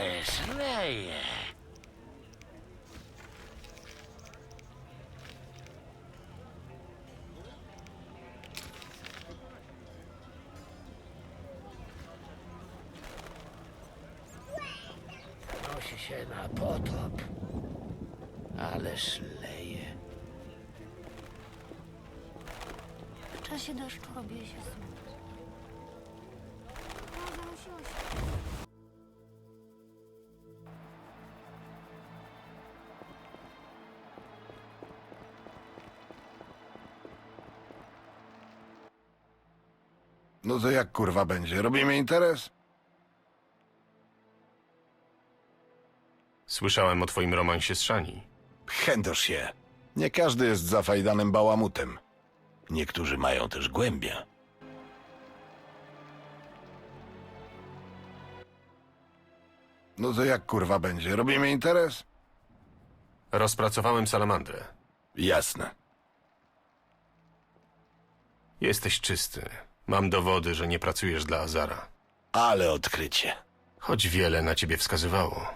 Leje. Nosi się na potop. Ależ leje. W czasie deszczu robię się smutno. No to jak kurwa będzie? Robimy interes? Słyszałem o twoim romansie z Szani. Chędosz się. Nie każdy jest zafajdanym bałamutem. Niektórzy mają też głębia. No to jak kurwa będzie? Robimy interes? Rozpracowałem salamandrę. Jasne. Jesteś czysty. Mam dowody, że nie pracujesz dla Azara. Ale odkrycie. Choć wiele na ciebie wskazywało.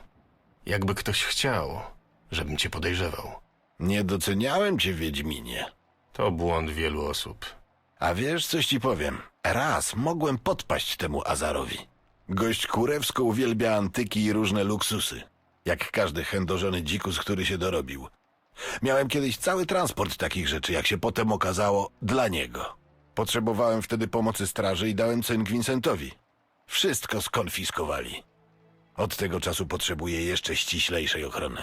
Jakby ktoś chciał, żebym cię podejrzewał. Nie doceniałem cię, Wiedźminie. To błąd wielu osób. A wiesz, coś ci powiem. Raz mogłem podpaść temu Azarowi. Gość kurewsko uwielbia antyki i różne luksusy. Jak każdy chędożony dzikus, który się dorobił. Miałem kiedyś cały transport takich rzeczy, jak się potem okazało, dla niego. Potrzebowałem wtedy pomocy straży i dałem St. Vincentowi. Wszystko skonfiskowali. Od tego czasu potrzebuję jeszcze ściślejszej ochrony.